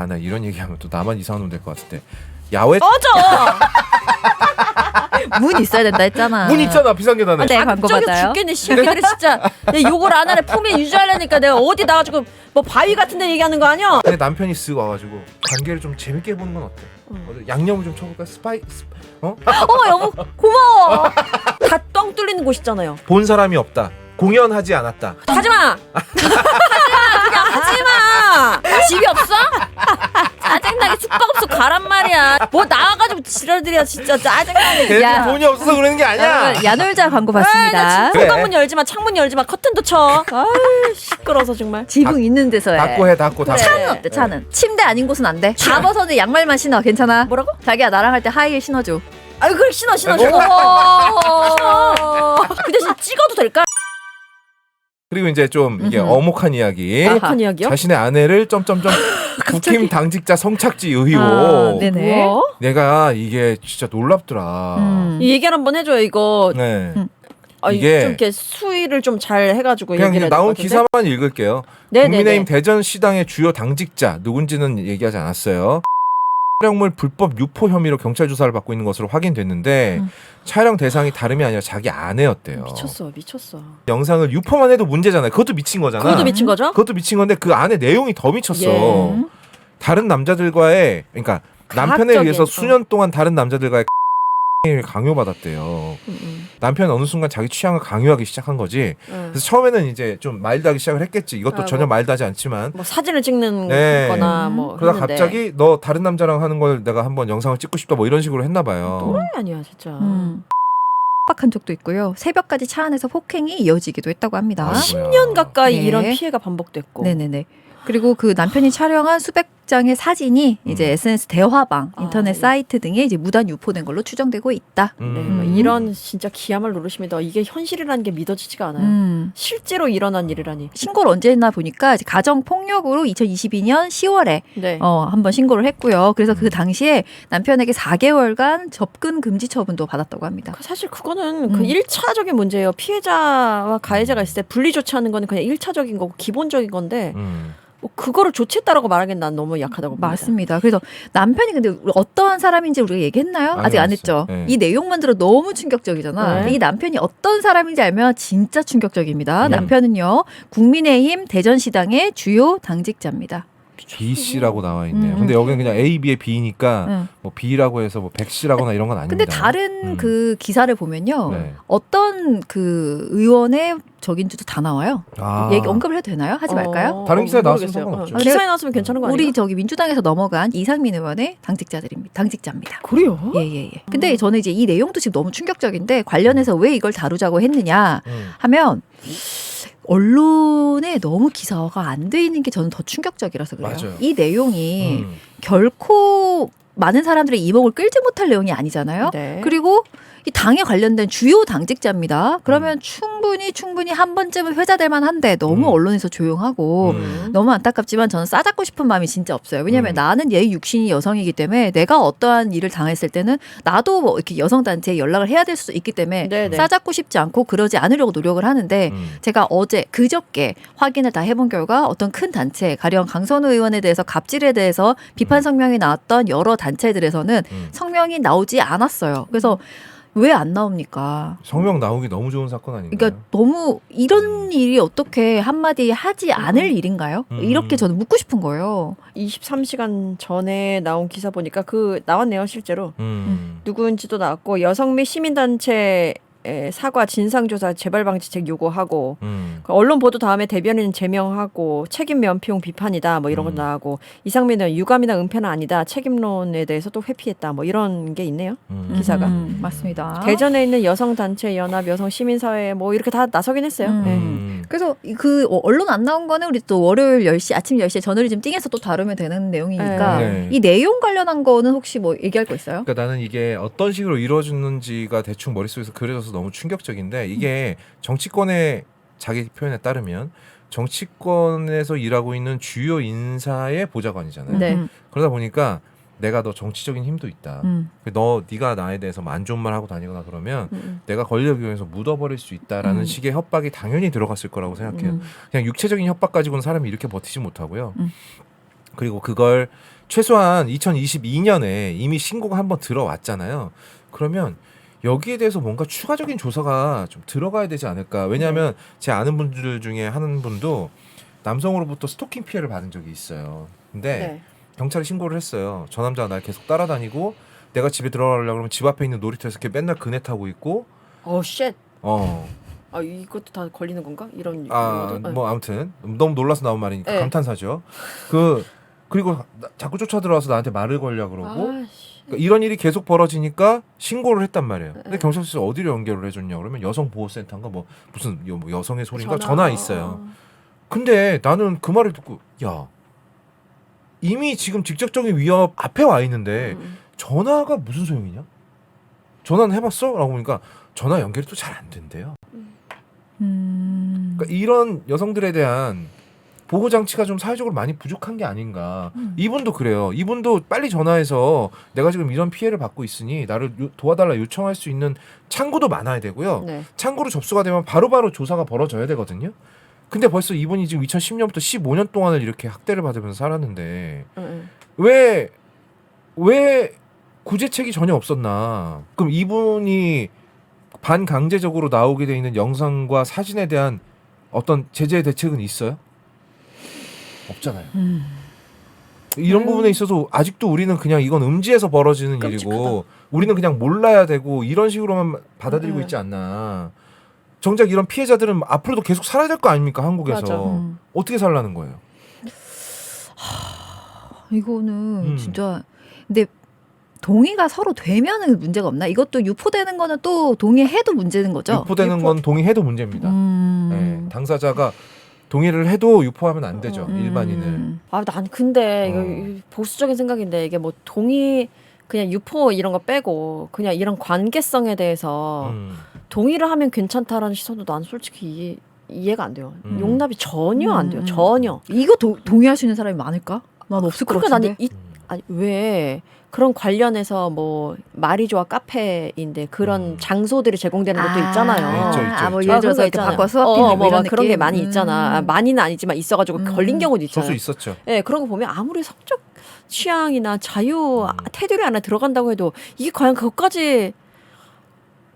아 나 이런 얘기하면 또 나만 이상한 놈 될 것 같은데 야외 꺼져. 문 있어야 된다 했잖아. 문 있잖아 비상계단에 네, 광고 저기 받아요. 죽겠네 새끼들이 진짜. 내 욕을 안 하네 품위 유지하려니까 내가 어디 나가지고 뭐 바위 같은 데 얘기하는 거 아니야? 근데 남편이 쓱 와가지고 관계를 좀 재밌게 해보는 건 어때? 어디 양념을 좀 쳐볼까? 스파이 스- 어? 어 여보 고마워. 다 뻥 뚫리는 곳이잖아요. 본 사람이 없다. 공연하지 않았다. 하지마. 집이 없어? 짜증나게 숙박업소 가란 말이야. 뭐 나와가지고 지랄들이야 진짜 짜증나게. 걔 야. 돈이 없어서 그러는 게 아니야. 여러분 야놀자 광고 아. 지금 그래. 현관문 열지 마, 창문 열지 마, 커튼도 쳐. 아, 시끄러서 정말. 지붕 있는 데서 해. 닫고 해, 닫고 닫고. 차는 어때? 차는 침대 아닌 곳은 안 돼. 다 벗어도 양말만 신어. 괜찮아? 뭐라고? 자기야 나랑 할 때 하이힐 신어줘. 아유, 그래 신어, 신어, 뭐? 신어. 그 대신 찍어도 될까? 그리고 이제 좀 이게 음흠. 어목한 이야기. 어떤 이야기요? 자신의 아내를 점점점 국힘 당직자 성착지 의혹. 아, 네네. 뭐? 내가 이게 진짜 놀랍더라. 음. 이 얘기를 한번 해줘요. 이거 네. 음. 아, 이게 이게 좀 이렇게 수위를 좀 잘 해가지고 그냥 얘기를 해야 나온 될 것 같은데? 기사만 읽을게요. 네네네. 국민의힘 대전시당의 주요 당직자 누군지는 얘기하지 않았어요. 촬영물 불법 유포 혐의로 경찰 조사를 받고 있는 것으로 확인됐는데 음. 촬영 대상이 다름이 아니라 자기 아내였대요. 미쳤어, 미쳤어. 영상을 유포만 해도 문제잖아요. 그것도 미친 거잖아. 그것도 미친 거죠? 그것도 미친 건데 그 안에 내용이 더 미쳤어. 예. 다른 남자들과의 그러니까 남편에 과학적인, 의해서 어. 수년 동안 다른 남자들과의 을 강요받았대요. 음, 음, 남편 어느 순간 자기 취향을 강요하기 시작한 거지. 음. 그래서 처음에는 이제 좀 마일드하기 시작을 했겠지. 이것도 아, 전혀 뭐. 마일드하지 않지만. 뭐 사진을 찍는 네. 거나 뭐 그러다 했는데. 갑자기 너 다른 남자랑 하는 걸 내가 한번 영상을 찍고 싶다 뭐 이런 식으로 했나 봐요. 또라이 아니야 진짜. 음. 빡한 적도 있고요. 새벽까지 차 안에서 폭행이 이어지기도 했다고 합니다. 아, 10년 가까이 네. 이런 피해가 반복됐고. 네네네. 그리고 그 남편이 촬영한 수백 장의 사진이 이제 음. SNS 대화방, 아, 인터넷 네. 사이트 등에 이제 무단 유포된 걸로 추정되고 있다. 음. 네, 뭐 이런 진짜 기야말 노릇입니다. 이게 현실이라는 게 믿어지지가 않아요. 음. 실제로 일어난 일이라니. 신고를 언제 했나 보니까 이제 가정 폭력으로 2022년 10월에 네. 어, 한번 신고를 했고요. 그래서 음. 그 당시에 남편에게 4개월간 접근 금지 처분도 받았다고 합니다. 그 사실 그거는 그 음. 일차적인 문제예요. 피해자와 가해자가 있을 때 분리 조치하는 거는 그냥 일차적인 거고 기본적인 건데 음. 뭐 그거를 조치했다라고 말하기엔 난 너무 약하다고 봅니다. 맞습니다. 그래서 남편이 근데 우리 어떠한 사람인지 우리가 얘기했나요? 아니, 아직 안안 했죠. 네. 이 내용만 들어 너무 충격적이잖아. 네. 이 남편이 어떤 사람인지 알면 진짜 충격적입니다. 음. 남편은요 국민의힘 대전시당의 주요 당직자입니다. B 씨라고 나와 있네요. 음. 근데 여기는 그냥 A, B의 B니까 응. 뭐 B라고 해서 뭐 백 씨라거나 이런 건 아닙니다. 근데 다른 음. 그 기사를 보면요. 네. 어떤 그 의원의 적인지도 다 나와요. 아. 얘기 언급을 해도 되나요? 하지 말까요? 어, 다른 기사에 나왔으면. 상관없죠. 어, 기사에 나왔으면 괜찮은 거 아니에요? 우리 저기 민주당에서 넘어간 이상민 의원의 당직자들입니다. 당직자입니다. 그래요? 예예예. 근데 저는 이제 이 내용도 지금 너무 충격적인데 관련해서 왜 이걸 다루자고 했느냐 음. 하면 언론에 너무 기사화가 안 돼 있는 게 저는 더 충격적이라서 그래요. 맞아요. 이 내용이 음. 결코 많은 사람들의 이목을 끌지 못할 내용이 아니잖아요. 네. 그리고 이 당에 관련된 주요 당직자입니다. 그러면 음. 충분히 충분히 한 번쯤은 회자될 만한데 너무 음. 언론에서 조용하고 음. 너무 안타깝지만 저는 싸잡고 싶은 마음이 진짜 없어요. 왜냐하면 음. 나는 예 육신이 여성이기 때문에 내가 어떠한 일을 당했을 때는 나도 뭐 이렇게 여성 단체에 연락을 해야 될수 있기 때문에 네네. 싸잡고 싶지 않고 그러지 않으려고 노력을 하는데 음. 제가 어제 그저께 확인을 다 해본 결과 어떤 큰 단체 가령 강선우 의원에 대해서 갑질에 대해서 비판 음. 성명이 나왔던 여러 단체들에서는 음. 성명이 나오지 않았어요. 그래서 왜 안 나옵니까? 성명 나오기 너무 좋은 사건 아닌가요? 그러니까 너무 이런 일이 어떻게 한마디 하지 않을 일인가요? 음. 이렇게 저는 묻고 싶은 거예요. 23시간 전에 나온 기사 보니까 그 나왔네요 실제로 음. 누구인지도 나왔고 여성 및 시민단체 에 사과 진상조사 재발방지책 요구하고 음. 그 언론 보도 다음에 대변인 제명하고 책임 면피용 비판이다 뭐 이런 거 음. 나오고 이상민은 유감이나 은폐는 아니다 책임론에 대해서 또 회피했다 뭐 이런 게 있네요. 음. 기사가. 음, 맞습니다. 대전에 있는 여성 단체 연합 여성 시민사회 뭐 이렇게 다 나서긴 했어요. 음. 네. 음. 그래서 이- 그 어, 언론 안 나온 거는 우리 또 월요일 10시 아침 10시에 저널리즘 띵에서 또 다루면 되는 내용이니까 네. 이 내용 관련한 거는 혹시 뭐 얘기할 거 있어요? 그러니까 나는 이게 어떤 식으로 이루어졌는지가 대충 머릿속에서 그려져서 너무 충격적인데 이게 정치권의 자기 표현에 따르면 정치권에서 일하고 있는 주요 인사의 보좌관이잖아요. 네. 음, 그러다 보니까 내가 너 정치적인 힘도 있다. 음. 너 네가 나에 대해서 안 좋은 말 하고 다니거나 그러면 음, 내가 권력 이용해서 묻어버릴 수 있다라는 음. 식의 협박이 당연히 들어갔을 거라고 생각해요. 음. 그냥 육체적인 협박 가지고는 사람이 이렇게 버티지 못하고요. 음. 그리고 그걸 최소한 2022년에 이미 신고가 한번 들어왔잖아요. 그러면 여기에 대해서 뭔가 추가적인 조사가 좀 들어가야 되지 않을까. 왜냐하면 제 아는 분들 중에 하는 분도 남성으로부터 스토킹 피해를 받은 적이 있어요. 근데 네. 경찰에 신고를 했어요. 저 남자가 날 계속 따라다니고 내가 집에 들어가려고 그러면 집 앞에 있는 놀이터에서 이렇게 맨날 그네 타고 있고 어, 쉣. 어. 아, 이것도 다 걸리는 건가? 이런 아, 용어도? 네. 뭐 아무튼 너무 놀라서 나온 말이니까 네. 감탄사죠. 그 그리고 나- 자꾸 쫓아 들어와서 나한테 말을 걸려 그러고 아, 씨. 그러니까 이런 일이 계속 벌어지니까 신고를 했단 말이에요. 근데 네. 경찰서에서 어디로 연결을 해줬냐 그러면 여성 보호센터인가 뭐 무슨 여- 뭐 여성의 소리인가 전화. 전화 있어요. 근데 나는 그 말을 듣고 야 이미 지금 직접적인 위협 앞에 와 있는데 음. 전화가 무슨 소용이냐? 전화는 해봤어? 라고 보니까 전화 연결이 또 잘 안 된대요. 음. 그러니까 이런 여성들에 대한 보호 장치가 좀 사회적으로 많이 부족한 게 아닌가. 음. 이분도 그래요. 이분도 빨리 전화해서 내가 지금 이런 피해를 받고 있으니 나를 요- 도와달라 요청할 수 있는 창구도 많아야 되고요. 네. 창구로 접수가 되면 바로바로 조사가 벌어져야 되거든요. 근데 벌써 이분이 지금 2010년부터 15년 동안을 이렇게 학대를 받으면서 살았는데 응, 응. 왜, 왜 구제책이 전혀 없었나? 그럼 이분이 반강제적으로 나오게 돼 있는 영상과 사진에 대한 어떤 제재 대책은 있어요? 없잖아요. 음. 이런 음. 부분에 있어서 아직도 우리는 그냥 이건 음지에서 벌어지는 끔찍하다. 일이고 우리는 그냥 몰라야 되고 이런 식으로만 받아들이고 음. 있지 않나. 정작 이런 피해자들은 앞으로도 계속 살아야 될 거 아닙니까 한국에서. 음. 어떻게 살라는 거예요? 이거는 음. 진짜 근데 동의가 서로 되면은 문제가 없나? 이것도 유포되는 거는 또 동의해도 문제는 거죠. 유포되는 유포- 건 동의해도 문제입니다. 음. 네, 당사자가 동의를 해도 유포하면 안 되죠 음. 일반인을. 아, 난 근데 이거 어. 이 보수적인 생각인데 이게 뭐 동의 그냥 유포 이런 거 빼고 그냥 이런 관계성에 대해서 음. 동의를 하면 괜찮다라는 시선도 난 솔직히 이해, 이해가 안 돼요. 음. 용납이 전혀 안 돼요. 음. 전혀. 이거 도, 동의할 수 있는 사람이 많을까? 난 없을 것 그러니까 같은데. 나는 이 음. 아니 왜 그런 관련해서 뭐 말이 좋아 카페인데 그런 음. 장소들이 제공되는 것도 있잖아요. 있죠, 있죠, 아, 뭐. 예를 들어서 아, 이렇게 바꿔 있잖아요. 수업 어, 뭐뭐 이런 그런 게 느낌? 많이 음. 있잖아. 아, 많이는 아니지만 있어가지고 음. 걸린 경우도 있잖아요. 저수 있었죠. 예, 그런 거 보면 아무리 성적 취향이나 자유 음. 테두리 안에 들어간다고 해도 이게 과연 그것까지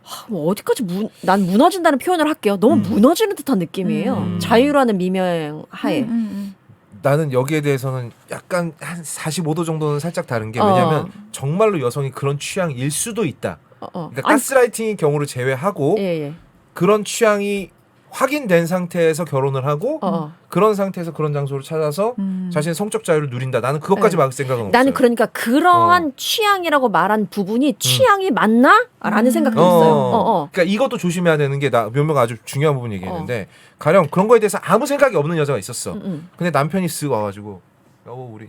하, 뭐 어디까지 무, 난 무너진다는 표현을 할게요. 너무 음. 무너지는 듯한 느낌이에요. 음. 자유라는 미명 하에. 음, 음, 나는 여기에 대해서는 약간 한 45도 정도는 살짝 다른 게 어. 왜냐면 정말로 여성이 그런 취향일 수도 있다. 어, 어. 그러니까 아니, 가스라이팅의 경우를 제외하고 예, 예. 그런 취향이 확인된 상태에서 결혼을 하고 어, 어. 그런 상태에서 그런 장소를 찾아서 음. 자신의 성적 자유를 누린다. 나는 그것까지 네. 막을 생각은 없어요. 나는 그러니까 그러한 어. 취향이라고 말한 부분이 취향이 맞나? 라는 음. 생각도 어, 있어요. 어. 어, 어. 그러니까 이것도 조심해야 되는 게 나 몇명 아주 중요한 부분 얘기했는데 가령 그런 거에 대해서 아무 생각이 없는 여자가 있었어. 음, 음. 근데 남편이 쓱 와가지고 여보 우리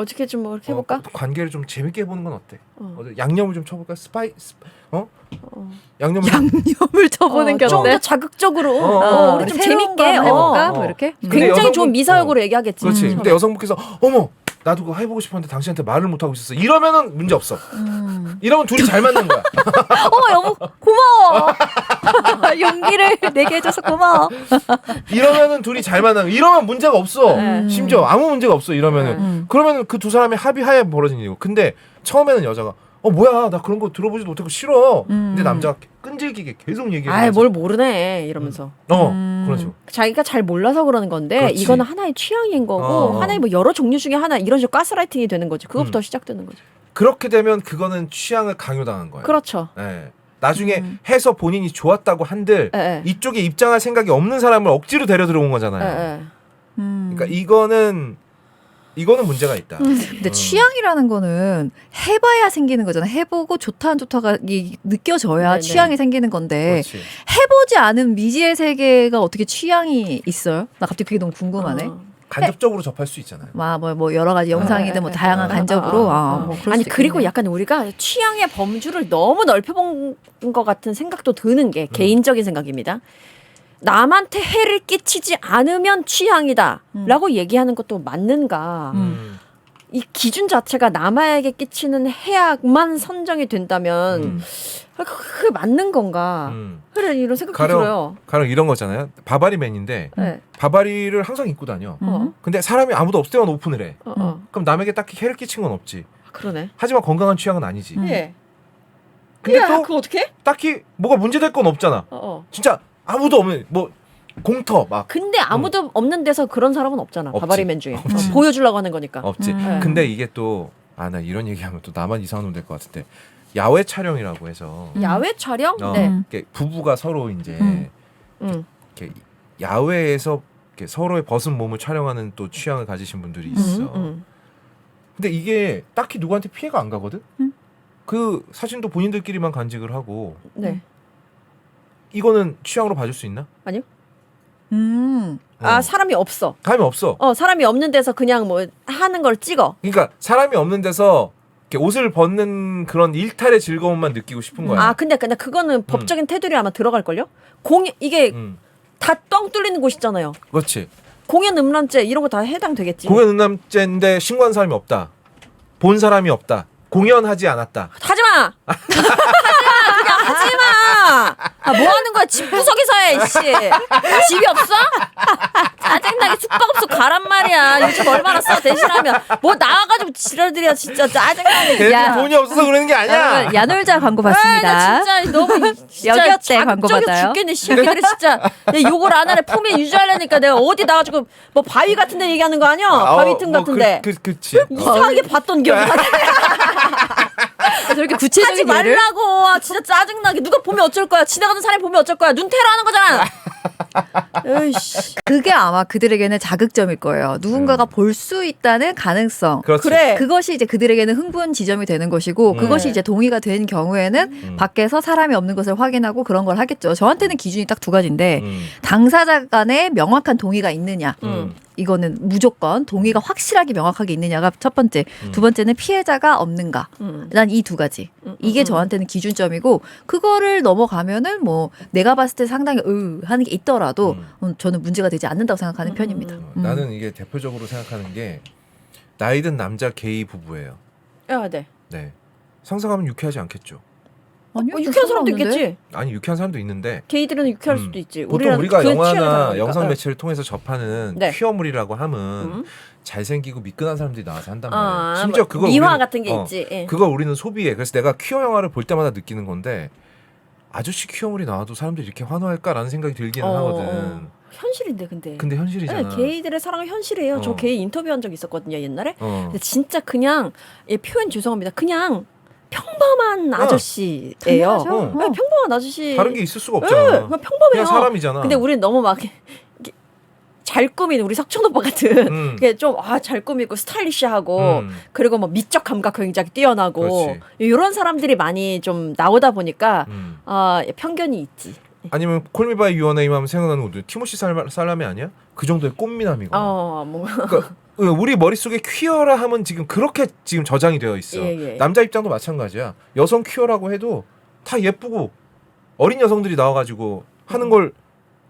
어떻게 좀 뭐 이렇게 해볼까? 어, 관계를 좀 재밌게 해보는 건 어때? 어. 어, 양념을 좀 쳐볼까? 스파이 스, 어? 어. 양념을 좀- 양념을 쳐보는 게좀 어때? 더 자극적으로 어, 어, 어, 우리 좀 재밌게 해볼까? 어. 뭐 이렇게. 근데 굉장히 여성분- 좋은 미사역으로 얘기하겠지. 그렇지. 음. 근데 여성분께서 어머 나도 그거 해보고 싶었는데 당신한테 말을 못 하고 있었어. 이러면은 문제 없어. 음. 이러면 둘이 잘 맞는 거야. 어 여보 고마워. 용기를 내게 해줘서 고마워. 이러면은 둘이 잘 맞는. 거야. 이러면 문제가 없어. 네. 심지어 아무 문제가 없어. 이러면은 음. 그러면은 그 두 사람이 합의하에 벌어진 일이고. 근데 처음에는 여자가 어 뭐야 나 그런 거 들어보지도 못하고 싫어. 음. 근데 남자가 끈질기게 계속 얘기를. 아이. 뭘 모르네 이러면서 어 음. 그렇죠. 자기가 잘 몰라서 그러는 건데 그렇지. 이거는 하나의 취향인 거고 어. 하나의 뭐 여러 종류 중에 하나 이런 식으로 가스라이팅이 되는 거지 그것부터 음. 시작되는 거죠 그렇게 되면 그거는 취향을 강요당한 거예요. 그렇죠 예. 나중에 음. 해서 본인이 좋았다고 한들 예, 예. 이쪽에 입장할 생각이 없는 사람을 억지로 데려 들어온 예, 거잖아요. 예. 음. 그러니까 이거는 이거는 문제가 있다. 근데 음. 취향이라는 거는 해봐야 생기는 거잖아. 해보고 좋다 안 좋다가 이- 느껴져야 네네. 취향이 생기는 건데 그렇지. 해보지 않은 미지의 세계가 어떻게 취향이 있어요? 나 갑자기 그게 너무 궁금하네. 어. 간접적으로 접할 수 있잖아요. 뭐, 뭐 여러 가지 영상이든 뭐 예, 예, 다양한 예. 간접으로 아, 아, 아, 아. 뭐 그럴 아니 수도 그리고 있겠네. 약간 우리가 취향의 범주를 너무 넓혀본 것 같은 생각도 드는 게 개인적인 생각입니다. 남한테 해를 끼치지 않으면 취향이다라고 얘기하는 것도 맞는가? 음. 음. 이 기준 자체가 남아에게 끼치는 해악만 선정이 된다면 음. 아, 그게 맞는 건가? 음. 그래 이런 생각이 가령- 들어요. 가령 이런 거잖아요. 바바리맨인데 네. 바바리를 항상 입고 다녀. 음. 근데 사람이 아무도 없을 때만 오픈을 해. 어, 어. 그럼 남에게 딱히 해를 끼친 건 없지. 아, 그러네. 하지만 건강한 취향은 아니지. 음. 예. 근데 야, 또 어떻게? 딱히 뭐가 문제될 건 없잖아. 어, 어. 진짜 아무도 없는 뭐 공터 막 근데 아무도 없는 데서 그런 사람은 없잖아. 없지. 바바리맨 중에 없지. 보여주려고 하는 거니까. 없지. 음. 근데 이게 또 아 나 이런 얘기하면 또 나만 이상한 놈 될 것 같은데 야외 촬영이라고 해서 음. 야외 촬영? 어, 네. 음. 이렇게 부부가 서로 이제 음. 음. 이렇게 야외에서 이렇게 서로의 벗은 몸을 촬영하는 또 취향을 가지신 분들이 있어. 음, 음. 근데 이게 딱히 누구한테 피해가 안 가거든. 음. 그 사진도 본인들끼리만 간직을 하고 네. 이거는 취향으로 봐줄 수 있나? 아니요. 음. 아 어. 사람이 없어. 감이 없어. 어 사람이 없는 데서 그냥 뭐 하는 걸 찍어. 그러니까 사람이 없는 데서 이렇게 옷을 벗는 그런 일탈의 즐거움만 느끼고 싶은 거야. 아 근데 근데 그거는 법적인 테두리 아마 들어갈 걸요? 공 이게 음, 다 뻥 뚫리는 곳이잖아요. 그렇지. 공연 음란죄 이런 거 다 해당 되겠지. 공연 음란죄인데 신고한 사람이 없다. 본 사람이 없다. 공연하지 않았다. 하지 마. 하지 마. 아, 뭐 하는 거야? 집 구석에서 해, 씨. 집이 없어? 짜증나게 숙박업소 가란 말이야. 요즘 얼마나 써 대신하면 뭐 나와가지고 지랄들이야 진짜 짜증나게. 걔 야. 돈이 없어서 그러는 게 아니야. 여러분 야놀자 광고 아, 봤습니다. 나 진짜 너무 진짜 여기 어때? 광고 자극적이어 받아요? 죽겠네. 새끼들이 진짜 내 욕을 안 하네. 품위 유지하려니까 내가 어디 나가지고 뭐 바위 같은 데 얘기하는 거 아니야? 아, 바위 어, 틈뭐 같은데. 그, 그, 그치. 어. 이상하게 봤던 기억이 나. 저렇게 하지 구체적인 예를 말라고. 아, 진짜 짜증나게. 누가 보면 어쩔 거야. 지나가는 사람이 보면 어쩔 거야. 눈테러 하는 거잖아. 에이씨. 그게 아마 그들에게는 자극점일 거예요. 누군가가 음. 볼수 있다는 가능성. 그렇지. 그래. 그것이 이제 그들에게는 흥분 지점이 되는 것이고 음. 그것이 네. 이제 동의가 된 경우에는 음. 밖에서 사람이 없는 것을 확인하고 그런 걸 하겠죠. 저한테는 기준이 딱 두 가지인데 음. 당사자 간에 명확한 동의가 있느냐. 음. 이거는 무조건 동의가 확실하게 명확하게 있느냐가 첫 번째. 음. 두 번째는 피해자가 없는가. 음. 난이 두 가지. 음, 이게 음, 저한테는 기준점이고 그거를 넘어가면은 뭐 내가 봤을 때 상당히 으 하는 게 있더라 도 음. 음, 저는 문제가 되지 않는다고 생각하는 음, 편입니다. 음, 어, 음. 나는 이게 대표적으로 생각하는 게 나이든 남자 게이 부부예요. 야, 네. 네. 상상하면 유쾌하지 않겠죠. 아니요, 어, 유쾌한 사람도? 있겠지. 아니 유쾌한 사람도 있는데 게이들은 유쾌할 음. 수도 있지. 보통 우리가 그 영화나. 영상 네. 매체를 통해서 접하는 네. 퀴어물이라고 함은 음. 잘생기고 미끈한 사람들이 나와서 한단 아, 말이에요. 심지어 뭐 그걸 미화 우리는- 같은 게 어, 있지. 예. 그걸 우리는 소비해. 그래서 내가 퀴어 영화를 볼 때마다 느끼는 건데 아저씨 퀴어물이 나와도 사람들이 이렇게 환호할까라는 생각이 들기는 어, 하거든. 어. 현실인데 근데. 근데 현실이잖아. 네, 게이들의 사랑은 현실이에요. 저 어. 게이 인터뷰한 적 있었거든요 옛날에. 어. 근데 진짜 그냥 예, 표현 죄송합니다. 그냥 평범한 아저씨예요. 어. 네, 평범한 아저씨. 다른 게 있을 수가 네, 없잖아. 그냥 평범해요. 그냥 사람이잖아. 근데 우리는 너무 막 잘 꾸민 우리 석천 오빠 같은 음. 그게 좀 아 잘 꾸미고 스타일리시하고 음. 그리고 뭐 미적 감각 굉장히 뛰어나고 그렇지. 이런 사람들이 많이 좀 나오다 보니까 음. 아 편견이 있지. 아니면 콜미바이 유어네임 하면 생각나는 것도 티모시 살라- 살라메 아니야? 그 정도의 꽃미남이고. 어, 뭐 그러니까 우리 머릿속에 퀴어라 하면 지금 그렇게 지금 저장이 되어 있어. 예, 예. 남자 입장도 마찬가지야. 여성 퀴어라고 해도 다 예쁘고 어린 여성들이 나와가지고 하는 걸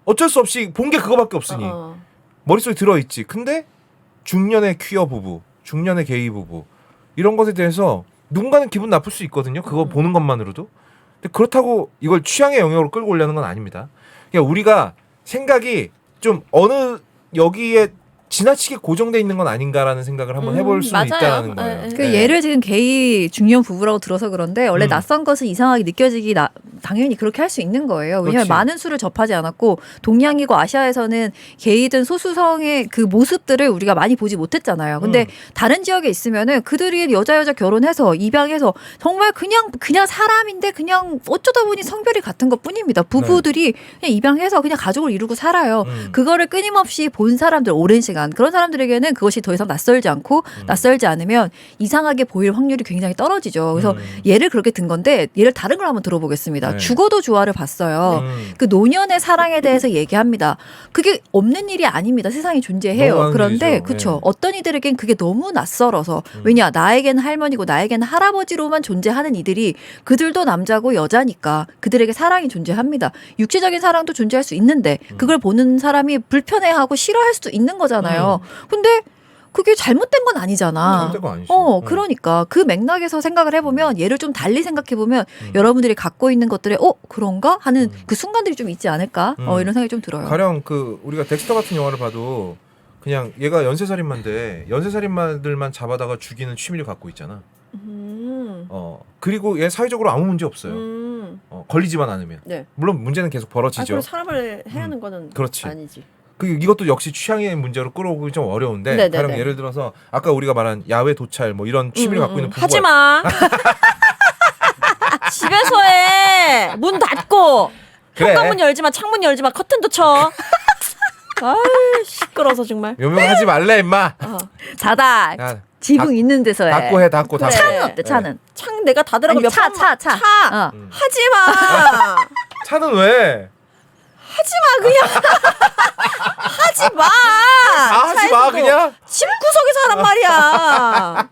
어쩔 수 없이 본 게 그거밖에 없으니 어, 머릿속에 들어있지. 근데 중년의 퀴어 부부, 중년의 게이 부부 이런 것에 대해서 누군가는 기분 나쁠 수 있거든요. 그거 음. 보는 것만으로도. 근데 그렇다고 이걸 취향의 영역으로 끌고 오려는 건 아닙니다. 그냥 우리가 생각이 좀 어느 여기에 지나치게 고정돼 있는 건 아닌가라는 생각을 한번 음, 해볼 수는 맞아요. 있다는 거예요. 예, 예. 그 네. 얘를 지금 게이 중년 부부라고 들어서 그런데 원래 음. 낯선 것은 이상하게 느껴지기 나, 당연히 그렇게 할 수 있는 거예요. 왜냐하면 그렇지. 많은 수를 접하지 않았고 동양이고 아시아에서는 게이든 소수성의 그 모습들을 우리가 많이 보지 못했잖아요. 근데 음. 다른 지역에 있으면은 그들이 여자 여자 결혼해서 입양해서 정말 그냥 그냥 사람인데 그냥 어쩌다 보니 성별이 같은 것 뿐입니다. 부부들이 그냥 입양해서 그냥 가족을 이루고 살아요. 음. 그거를 끊임없이 본 사람들 오랜 시간 그런 사람들에게는 그것이 더 이상 낯설지 않고 음. 낯설지 않으면 이상하게 보일 확률이 굉장히 떨어지죠. 그래서 음. 예를 그렇게 든 건데 예를 다른 걸 한번 들어보겠습니다. 네. 죽어도 좋아를 봤어요. 음. 그 노년의 사랑에 대해서 얘기합니다. 그게 없는 일이 아닙니다. 세상에 존재해요. 그런데. 그쵸. 네. 어떤 이들에겐 그게 너무 낯설어서 음. 왜냐 나에게는 할머니고 나에게는 할아버지로만 존재하는 이들이 그들도 남자고 여자니까 그들에게 사랑이 존재합니다. 육체적인 사랑도 존재할 수 있는데 음. 그걸 보는 사람이 불편해하고 싫어할 수도 있는 거잖아요. 음. 근데 그게 잘못된 건 아니잖아. 잘못된 건 아니지. 어, 응. 그러니까 그 맥락에서 생각을 해보면 얘를 좀 달리 생각해보면 음. 여러분들이 갖고 있는 것들에 어 그런가 하는 음. 그 순간들이 좀 있지 않을까? 어, 음. 이런 생각이 좀 들어요. 가령 그 우리가 덱스터 같은 영화를 봐도 그냥 얘가 연쇄살인마인데 연쇄살인마들만 잡아다가 죽이는 취미를 갖고 있잖아. 음. 어 그리고 얘 사회적으로 아무 문제 없어요. 음. 어, 걸리지만 않으면. 네. 물론 문제는 계속 아, 벌어지죠. 그럼 사람을 해하는 거는 그렇지. 아니지. 그 이것도 역시 취향의 문제로 끌어오기 좀 어려운데 네네네. 가령 예를 들어서 아까 우리가 말한 야외 도찰 뭐 이런 취미를 음, 갖고 음, 있는 음. 부부가 하지 마. 집에서 해. 문 닫고. 그래. 현관문 열지 마. 창문 열지 마. 커튼도 쳐. 아, 시끄러서 정말. 요명하지 말래 임마. 어. 자다 야, 지붕 닫- 있는 데서 해. 닫고 해 닫고 그래. 닫고. 차는 어때? 차는 창 내가 닫으라고 아니, 몇 차, 번 차, 차. 차. 어. 음. 하지 마. 차는 왜? 하지 마 그냥. 하지 마. 아 하지 마 차에서도 그냥. 집구석에서 하란 말이야.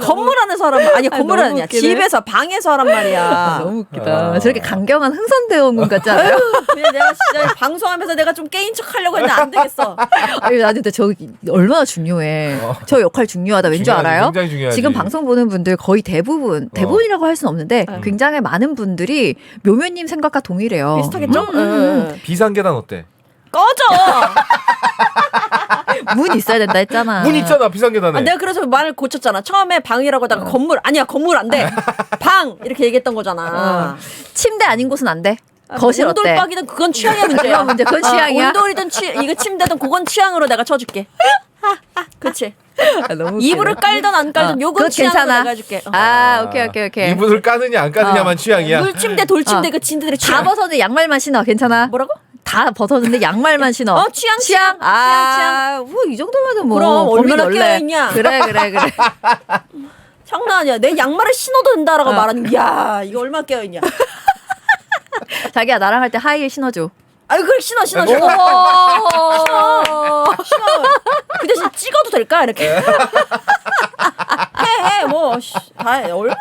건물 안에서 하란 말 아니 아, 건물 너무 아니야. 웃기네. 집에서 방에서 하란 말이야. 아, 너무 웃기다. 아. 저렇게 강경한 흥선대원군 같지 않아요? 내가 진짜 방송하면서 내가 좀 깨인 척 하려고 했는데 안 되겠어. 아니, 나 근데 저 얼마나 중요해. 어. 저 역할 중요하다. 왠줄 중요하지, 알아요? 굉장히 중요하지. 지금 방송 보는 분들 거의 대부분 대부분이라고 할 수는 없는데 음. 굉장히 많은 분들이 묘묘님 생각과 동일해요. 비슷하겠죠? 음, 음, 음. 응. 비상계단 어때? 꺼져. 문 있어야 된다 했잖아. 문 있잖아 비상계단에. 아, 내가 그래서 말을 고쳤잖아. 처음에 방이라고 하다가 건물 아니야 건물 안 돼. 방 이렇게 얘기했던 거잖아. 침대 아닌 곳은 안 돼. 아, 거실 어때? 온돌박이든 그건 취향의 문제야. 그건 문제, 그건 취향이야? 어, 온돌이든 취 이거 침대든 그건 취향으로 내가 쳐줄게. 그렇지. 아, 너무. 이불을 깔든 안 깔든 어, 요건 괜찮아. 내가 해줄게. 어. 아, 오케이 오케이 오케이. 이불을 까느냐 안 까느냐만 어. 취향이야. 물침대 돌침대 어. 그 진들의 다 취향. 벗었는데 양말만 신어. 괜찮아? 뭐라고? 다 벗었는데 양말만 신어. 어 취향 취향? 취향 아, 뭐, 이 정도면은 뭐. 그럼 얼마나. 깨어있냐. 그래, 그래, 그래. 장난 아니야. 내 양말을 신어도 된다라고 어. 말하는. 야 이거 얼마나 깨어 있냐. 자기야, 나랑 할 때 하이힐 신어줘. 아유 그걸 신어 신어 신어. 신어. 그 대신 찍어도 될까 이렇게. 해 해 뭐. 씨, 다 해. 얼마